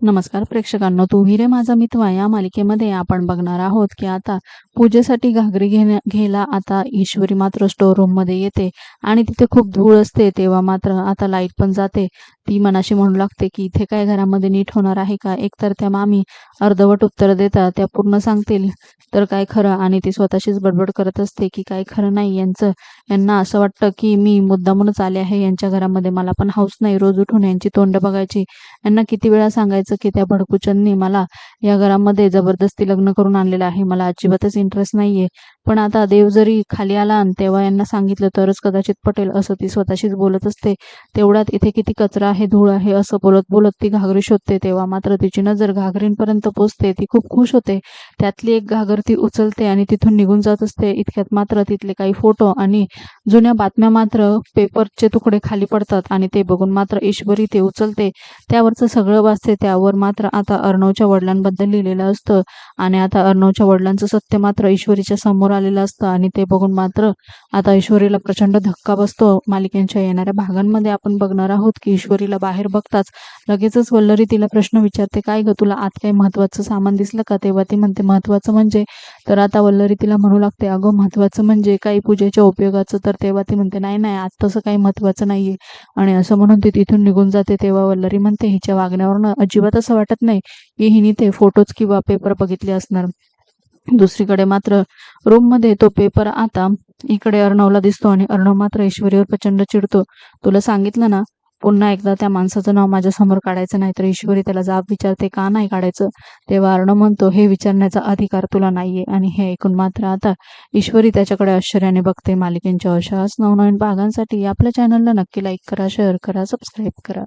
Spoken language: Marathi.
नमस्कार प्रेक्षकांनो तू हिरे माझा मित्र या मालिकेमध्ये आपण बघणार आहोत की आता पूजेसाठी घागरी घेण्या घ्यायला आता ईश्वरी मात्र स्टोर रूममध्ये येते आणि तिथे खूप धूळ असते तेव्हा मात्र आता लाइट पण जाते. ती मनाशी म्हणू लागते की इथे काय घरामध्ये नीट होणार आहे का? एकतर त्या मामी अर्धवट उत्तर देतात त्या पूर्ण सांगतील तर काय खरं? आणि ती स्वतःशीच बडबड करत असते की काय खरं नाही? यांचं यांना असं वाटतं की मी मुद्दामूनच आले आहे यांच्या घरामध्ये मला पण हाऊस नाही रोज उठून यांची तोंड बघायची. यांना किती वेळा सांगायचं की त्या भडकुचंदनी मला या घरामध्ये जबरदस्ती लग्न करून आणलेलं आहे. मला अजिबातच इंटरेस्ट नाहीये. पण आता देव जरी खाली आला आणि तेव्हा यांना सांगितलं तरच कदाचित पटेल असं ती स्वतःशीच बोलत असते. तेवढ्यात इथे किती कचरा आहे धूळ आहे असं बोलत बोलत ती घागरी शोधते. तेव्हा मात्र तिची नजर घागरींपर्यंत पोचते. ती खूप खुश होते. त्यातली एक घागर ती उचलते आणि तिथून निघून जात असते. इतक्यात मात्र तिथले काही फोटो आणि जुन्या बातम्या मात्र पेपरचे तुकडे खाली पडतात आणि ते बघून मात्र ईश्वरी ते उचलते. त्यावरचं सगळं वाचते. त्यावर मात्र आता अर्णवच्या वडिलांबद्दल लिहिलेलं असतं. आणि आता अर्णवच्या वडिलांचं सत्य मात्र ईश्वरीच्या समोर आलेलं असतं. आणि ते बघून मात्र आता ईश्वरीला प्रचंड धक्का बसतो. मालिकेंच्या येणाऱ्या भागांमध्ये आपण बघणार आहोत की ईश्वरीला बाहेर बघताच लगेचच वल्लरी तिला प्रश्न विचारते काय ग तुला आत काही महत्वाचं सामान दिसलं का? तेव्हा ती म्हणते महत्वाचं म्हणजे? तर आता वल्लरी तिला म्हणू लागते अगं महत्वाचं म्हणजे काही पूजेच्या उपयोगाचं? तर तेव्हा ती म्हणते नाही नाही आज तसं काही महत्वाचं नाहीये. आणि असं म्हणून ती तिथून निघून जाते. तेव्हा वल्लरी म्हणते हिच्या वागण्यावरनं अजिबात असं वाटत नाही की हिने ते फोटोज किंवा पेपर बघितले असणार. दुसरीकडे मात्र रूममध्ये तो पेपर आता इकडे अर्णवला दिसतो आणि अर्णव मात्र ईश्वरीवर प्रचंड चिडतो. तुला सांगितलं ना पुन्हा एकदा त्या माणसाचं नाव माझ्यासमोर काढायचं नाही तर ईश्वरी त्याला जाब विचारते का नाही काढायचं? तेव्हा अर्णव म्हणतो हे विचारण्याचा अधिकार तुला नाहीये. आणि हे ऐकून मात्र आता ईश्वरी त्याच्याकडे आश्चर्याने बघते. मालिकेंच्या अशाच नवनवीन भागांसाठी आपल्या चॅनलला नक्की लाईक करा शेअर करा सबस्क्राईब करा.